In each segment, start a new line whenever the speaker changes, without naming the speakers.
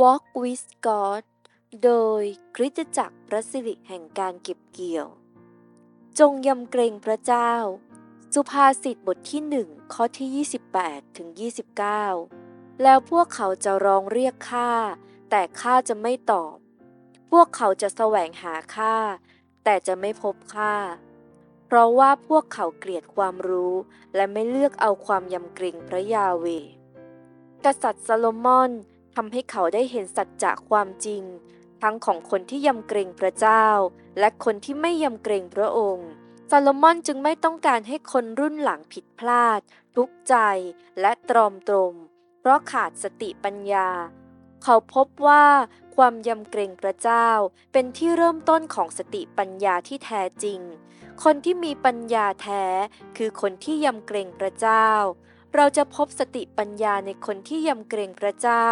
Walk with God โดยคริสตจักรพระสิริแห่งการเก็บเกี่ยว จงยำเกรงพระเจ้า สุภาษิตบทที่หนึ่งข้อที่ 28 ถึง 29 แล้วพวกเขาจะร้องเรียกข้าแต่ข้าจะไม่ตอบ พวกเขาจะแสวงหาข้าแต่จะไม่พบข้าเพราะว่าพวกเขาเกลียดความรู้และไม่เลือกเอาความยำเกรงพระยาเว กษัตริย์ซาโลมอนำให้เขาได้เห็นสัจจะความจริง ทั้งของคนที่ยำเกรงพระเจ้า และคนที่ไม่ยำเกรงพระองค์ซาโลมอนจึงไม่ต้องการให้คนรุ่นหลังผิดพลาด ทุกใจและตรอมตรม เพราะขาดสติปัญญา เขาพบว่าความยำเกรงพระเจ้าเป็นที่เริ่มต้นของสติปัญญาที่แท้จริง คนที่มีปัญญาแท้คือคนที่ยำเกรงพระเจ้า เราจะพบสติปัญญาในคนที่ยำเกรงพระเจ้า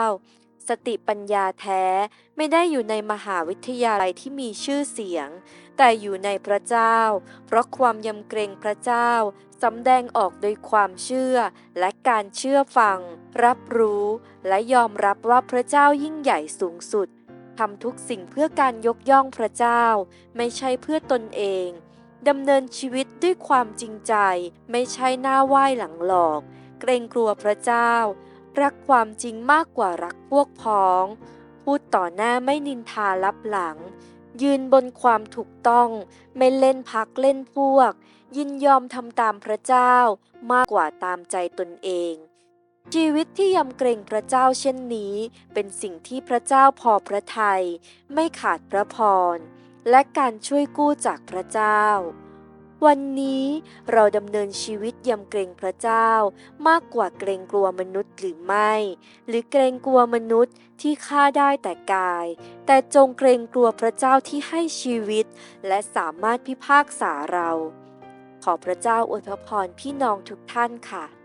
สติปัญญาแท้ไม่ได้อยู่ในมหาวิทยาลัยที่มีชื่อเสียง แต่อยู่ในพระเจ้า เพราะความยำเกรงพระเจ้าสำแดงออกโดยความเชื่อและการเชื่อฟัง รับรู้และยอมรับว่าพระเจ้ายิ่งใหญ่สูงสุดทำทุกสิ่งเพื่อการยกย่องพระเจ้า ไม่ใช่เพื่อตนเองดำเนินชีวิตด้วยความจริงใจ ไม่ใช่หน้าไหว้หลังหลอก เกรงกลัวพระเจ้า รักความจริงมากกว่ารักพวกพ้อง พูดต่อหน้าไม่นินทาลับหลัง ยืนบนความถูกต้องไม่เล่นพักเล่นพวก ยินยอมทำตามพระเจ้ามากกว่าตามใจตนเองชีวิตที่ยำเกรงพระเจ้าเช่นนี้ เป็นสิ่งที่พระเจ้าพอพระทยัยไม่ขาดพระพร และการช่วยกู้จากพระเจ้า วันนี้เราดำเนินชีวิตยำเกรงพระเจ้ามากกว่าเกรงกลัวมนุษย์หรือไม่ หรือเกรงกลัวมนุษย์ที่ฆ่าได้แต่กาย แต่จงเกรงกลัวพระเจ้าที่ให้ชีวิต และสามารถพิพากษาเรา ขอพระเจ้าอวยพรพี่น้องทุกท่านค่ะ